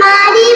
আমারই